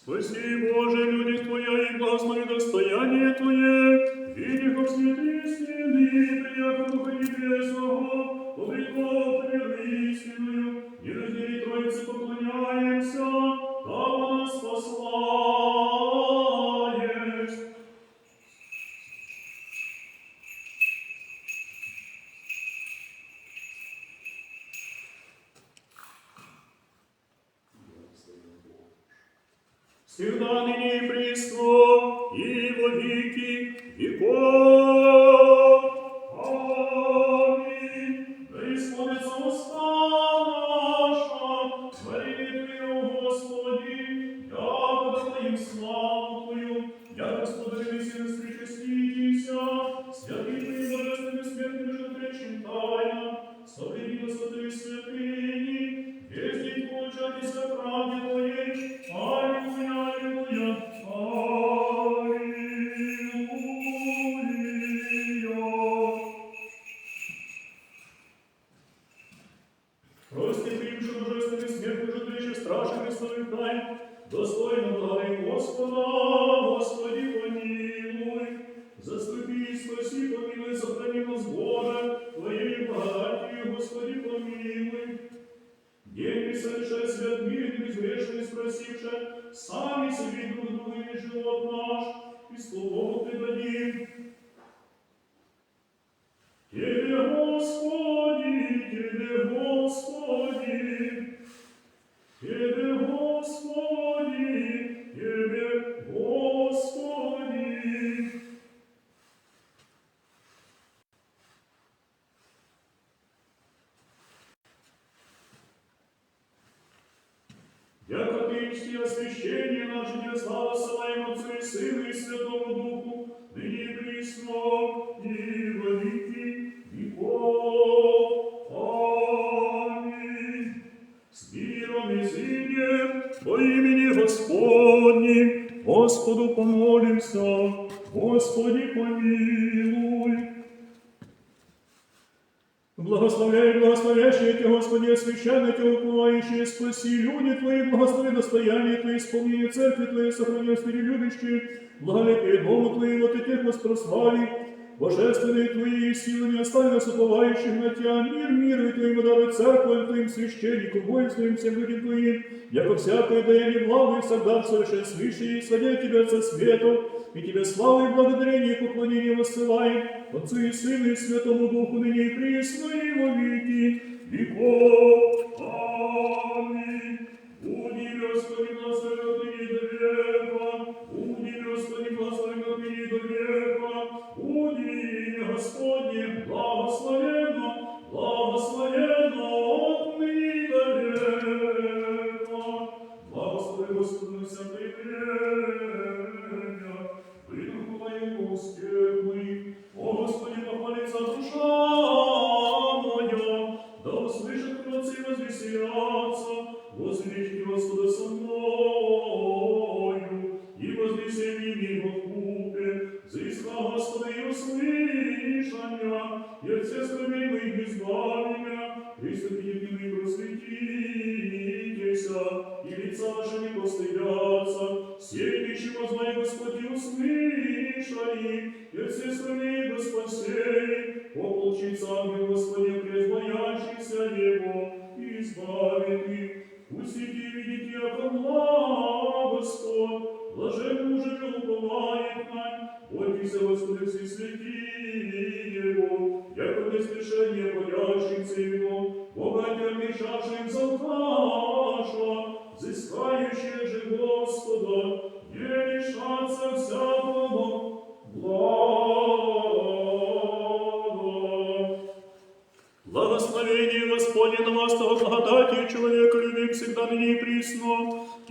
Спаси, Боже, люди Твоя, и благослови достояние Твое, видих обсвети стены, приятно Духа Небесного, обрекло примеры истинную, и раздели Троицы поклоняемся, Того нас послаешь. Всегда ныне и присно, и во веки веков. Господу помолимся, Господи помилуй. Благословляй, благословящие Тебя, Господи, освященные Тебя, уплывающие, спаси люди Твои, благослови достояние Твои, исполнение церкви Твоей, сохрани Господи, любящие, благолепие дому Твоего, Ты тех воспрослави, божественные Твои силы не остави нас уповающих на Тебя, мир миру и Твоим даруй церковь Твоим священникам, воинствуем всем людям Твоим, яко всякое даяние благо и всегда совершен свыше, и Тебя со свету, и Тебе славу и благодарение и поклонение воссылаем, Отцу и Сыну и Святому Духу, ныне и присно и во веки веков. Аминь. Буди, Господи, от ныне до века. Буди, Господи, имя Господне, от всех скорбей до спасей, ополчится ангел Господи, крест его, и избавит их. Пустите и видите, благ Господь, блажен не уповает нам, Бойтесь, Господи, все святи Его, яко без грешения боящимся Его, богатя мешавшим зауташа, взыскающие же Господа, не лишаться всякого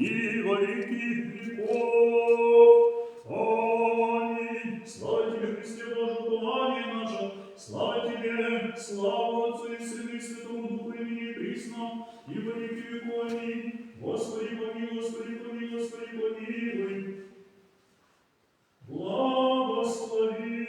и во веки веков. Аминь. Слава Тебе, Христе Боже, упование наше, слава Тебе, слава Отцу и Сыну и Святому Духу, и присно, и во веки веков. Аминь. Господи, помилуй, Господи, помилуй, Господи, помилуй. Благослови.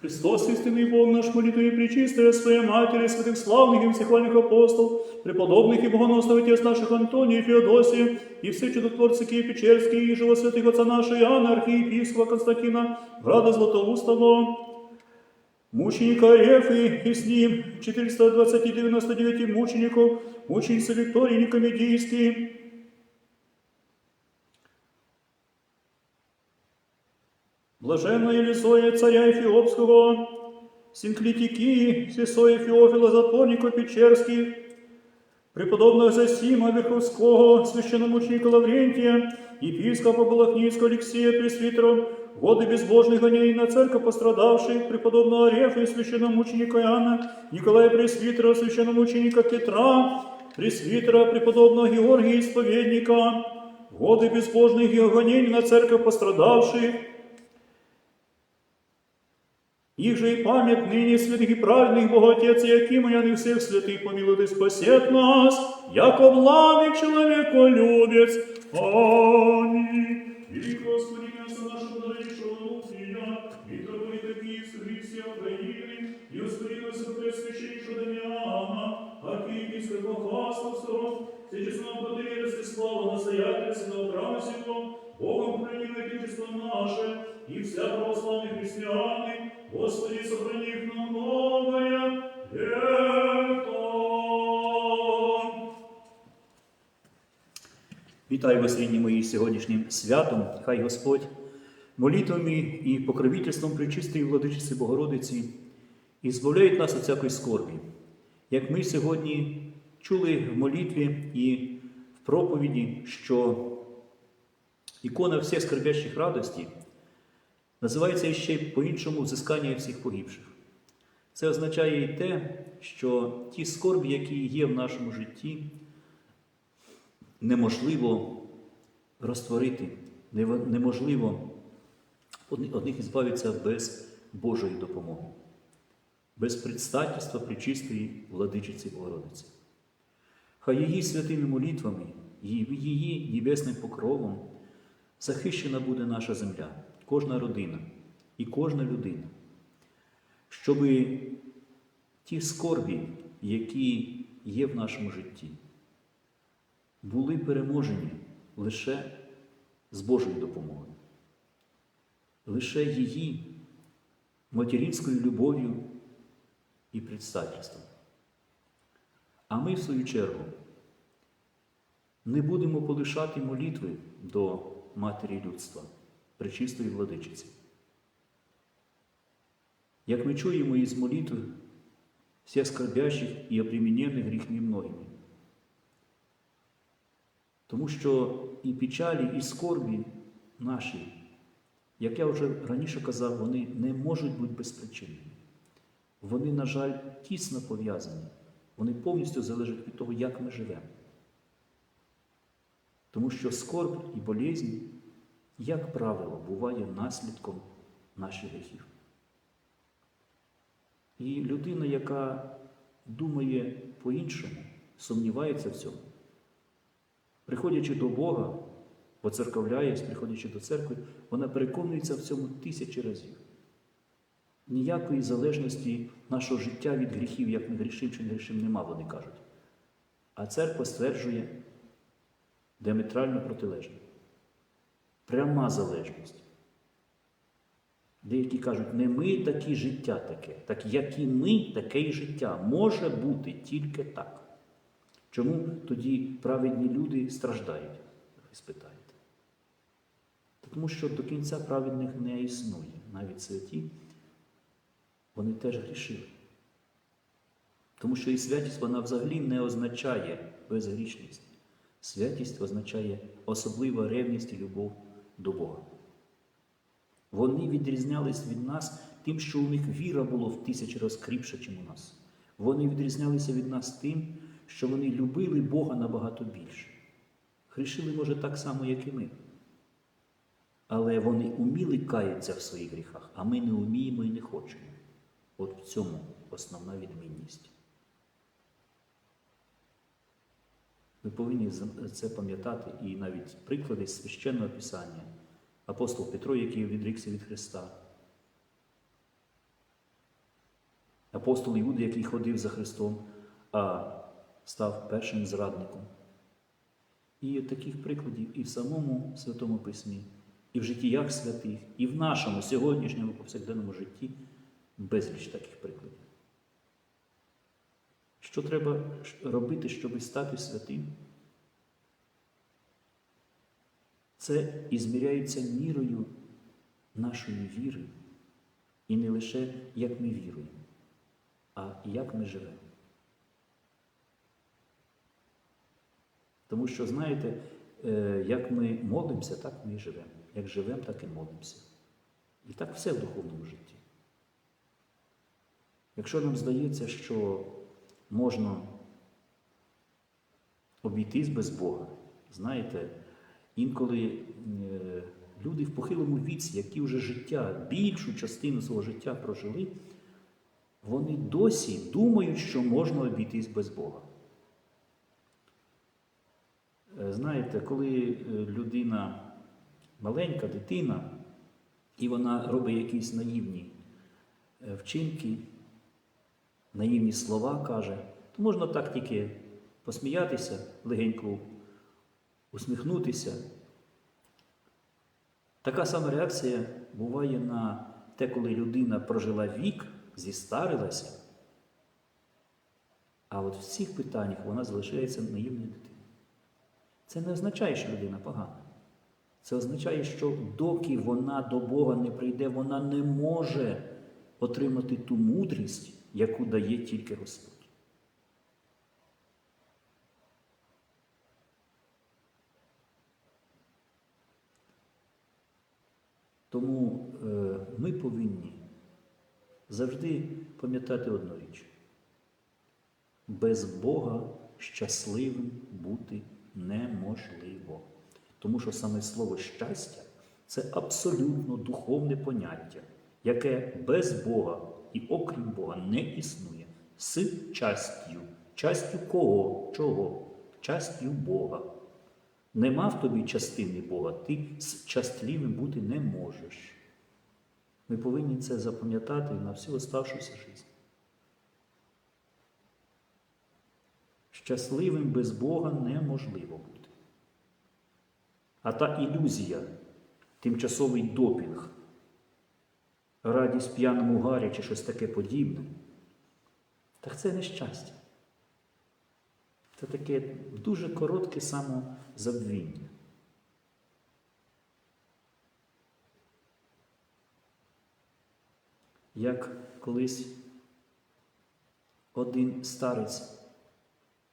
Христос, истинный Бог наш, молитвы и пречистая Своя Матери, святых славных и всехвальных апостол, преподобных и богоносных отец наших Антония и Феодосия, и все чудотворцы Киев Печерские, и живо святых отца нашего Иоанна, архиепископа Константина, Града Златоустого, мученика Рефы и с ним 420-99 мучеников, мученицы Виктории Никомедийские, Блаженная Елисоя, царя Эфиопского, Синклитики, Сесоя Феофила, затворника Печерских, преподобного Засима Верховского, священномученика Лаврентия, епископа Балахнийского Алексея Пресвитера, годы безбожных гонений на церковь пострадавших, преподобного Арефа и священномученика Иоанна, Николая Пресвитера, священномученика Петра, Пресвитера, преподобного Георгия Исповедника, годы безбожных гонений на церковь пострадавших, их же и память ныне святых и праведных Боготец Якима, и не всех святых помилуй и спасет нас, яко благий человеколюбец. Аминь. И Господи, мясо наше подорожишего Луфия, и торговли такие с Христия Украины, и Господина Священнейшего Дамиана, архиепископа Хасовского, Всечестного Подверенства слава настоятельства храма сего, Богом храним Отечество наше, и вся православные христиане, Господи, сохрани их на новое лето. Вітаю вас, рідні мої, сьогоднішнім святом. Хай Господь молитвами і покровительством Пречистої владичиці Богородиці і збавляють нас від всякої скорбі. Як ми сьогодні чули в молитві і в проповіді, що ікона всіх скорбящих радості називається ще по-іншому взискання всіх погибших. Це означає і те, що ті скорбі, які є в нашому житті, неможливо розтворити, неможливо од од них ізбавитися без Божої допомоги, без предстательства Пречистої владичиці Богородиці. Хай її святими молитвами, її небесним покровом захищена буде наша земля, кожна родина і кожна людина, щоби ті скорбі, які є в нашому житті, були переможені лише з Божою допомогою, лише її материнською любов'ю і предстательством. А ми, в свою чергу, не будемо полишати молитви до Матері людства, Пречистої владичиці. Як ми чуємо із молитви всіх скорбящих і обременених гріхами многими. Тому що і печалі, і скорбі наші, як я вже раніше казав, вони не можуть бути безпричинними. Вони, на жаль, тісно пов'язані. Вони повністю залежать від того, як ми живемо. Тому що скорб і болезнь, як правило, буває наслідком наших гріхів. І людина, яка думає по-іншому, сумнівається в цьому, приходячи до Бога, поцерковляєсь, приходячи до церкви, вона переконується в цьому тисячі разів. Ніякої залежності нашого життя від гріхів, як ми грішим чи не грішим, нема, вони кажуть. А церква стверджує діаметрально протилежне. Пряма залежність. Деякі кажуть, не ми такі життя таке, так як і ми, таке і життя може бути тільки так. Чому тоді праведні люди страждають? Ви спитаєте. Тому що до кінця праведних не існує. Навіть святі, вони теж грішили. Тому що і святість вона взагалі не означає безгрішність. Святість означає особлива ревність і любов до Бога. Вони відрізнялись від нас тим, що у них віра була в тисячі раз кріпша, ніж у нас. Вони відрізнялися від нас тим, що вони любили Бога набагато більше. Хрішили, може, так само, як і ми. Але вони уміли каятися в своїх гріхах, а ми не вміємо і не хочемо. От в цьому основна відмінність. Ми повинні це пам'ятати і навіть приклади священного писання. Апостол Петро, який відрікся від Христа. апостол Іуда, який ходив за Христом, а став першим зрадником. І таких прикладів і в самому Святому Письмі, і в життіях святих, і в нашому сьогоднішньому повсякденному житті безліч таких прикладів. Що треба робити, щоб стати святим? Це і зміряється мірою нашої віри. І не лише як ми віруємо, а як ми живемо. Тому що, знаєте, е, як ми молимося, так ми і живемо. Як живемо, так і молимося. І так все в духовному житті. Якщо нам здається, що можна обійтись без Бога, знаєте, інколи е, люди в похилому віці, які вже життя, більшу частину свого життя прожили, вони досі думають, що можна обійтись без Бога. Е, Знаєте, коли е, людина маленька, дитина, і вона робить якісь наївні вчинки, наївні слова каже, то можна так тільки посміятися, легенько усміхнутися. Така сама реакція буває на те, коли людина прожила вік, зістарилася, а от в цих питаннях вона залишається наївною дитиною. Це не означає, що людина погана. Це означає, що доки вона до Бога не прийде, вона не може отримати ту мудрість, яку дає тільки Господь. Тому е, ми повинні завжди пам'ятати одну річ. Без Бога щасливим бути неможливо. Тому що саме слово щастя це абсолютно духовне поняття, яке без Бога і окрім Бога не існує. З частю. Частю кого? Чого? Частю Бога. Нема в тобі частини Бога, ти щасливим бути не можеш. Ми повинні це запам'ятати на всю оставшуюся життя. Щасливим без Бога неможливо бути. А та ілюзія, тимчасовий допінг, радість п'яному гарі чи щось таке подібне, так це не щастя. Це таке дуже коротке самозабвіння. Як колись один старець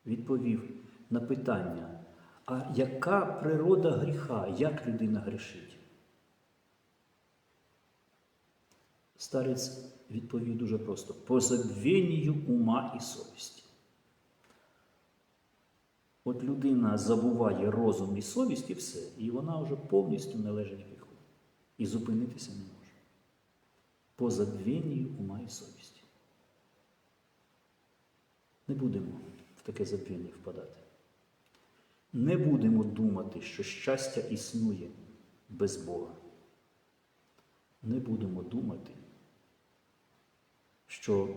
відповів на питання, а яка природа гріха, як людина грішить? Старець відповів дуже просто: по забвінню ума і совісті. От людина забуває розум і совість і все, і вона вже повністю належить гріху. І зупинитися не може. По забвінню ума і совісті. Не будемо в таке забвіння впадати. Не будемо думати, що щастя існує без Бога. Не будемо думати, що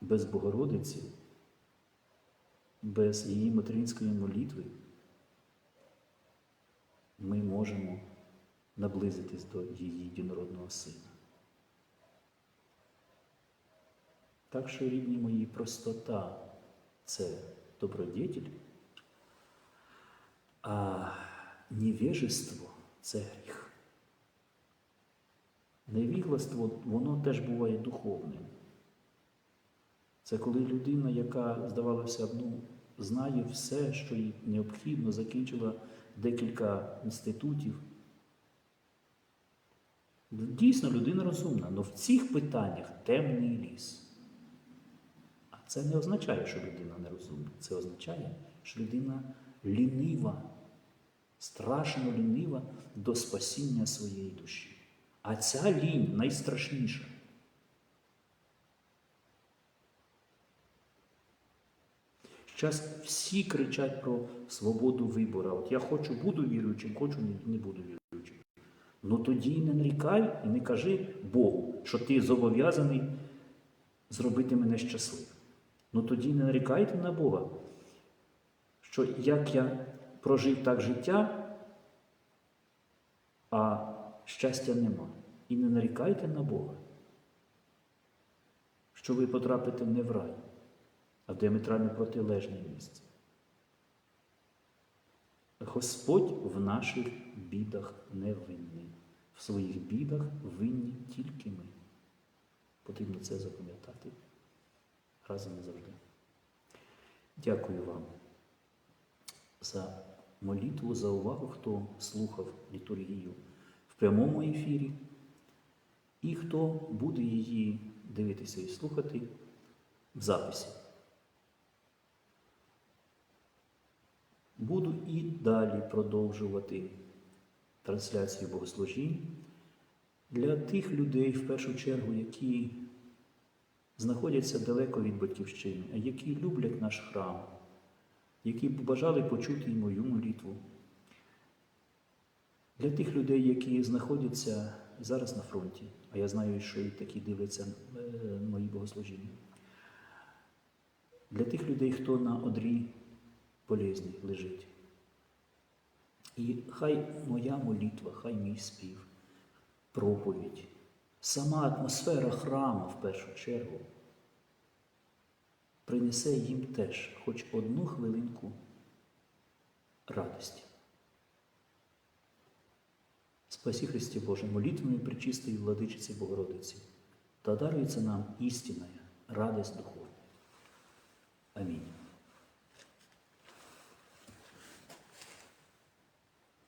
без Богородиці без її материнської молитви ми можемо наблизитись до її єдинородного сина. Так що, рідні мої, простота це добродетель, а невежество це гріх. Невігластво, воно теж буває духовним. Це коли людина, яка, здавалося б, ну, знає все, що їй необхідно, закінчила декілька інститутів. Дійсно, людина розумна, але в цих питаннях темний ліс. А це не означає, що людина нерозумна. Це означає, що людина лінива, страшно лінива до спасіння своєї душі. А ця лінь найстрашніша. Зараз всі кричать про свободу вибору. От я хочу буду віруючим, хочу не, буду віруючим. Ну тоді не нарікай і не кажи Богу, що ти зобов'язаний зробити мене щасливим. Ну тоді не нарікайте на Бога, що як я прожив так життя, а щастя нема. І не нарікайте на Бога, що ви потрапите не в рай, а в діаметрально протилежне місце. Господь в наших бідах не винний. В своїх бідах винні тільки ми. Потрібно це запам'ятати раз і назавжди. Дякую вам за молитву, за увагу, хто слухав літургію в прямому ефірі, і хто буде її дивитися і слухати в записі. Буду і далі продовжувати трансляцію богослужінь для тих людей, в першу чергу, які знаходяться далеко від батьківщини, які люблять наш храм, які бажали почути мою молитву. Для тих людей, які знаходяться зараз на фронті, а я знаю, що і такі дивляться е, мої богослужіння. Для тих людей, хто на одрі болезні лежить. І хай моя молитва, хай мій спів, проповідь, сама атмосфера храму в першу чергу принесе їм теж хоч одну хвилинку радості. Спасі Христі Боже, молитвами причистої владичиці Богородиці, та дарується нам істинна радость духовна. Амінь.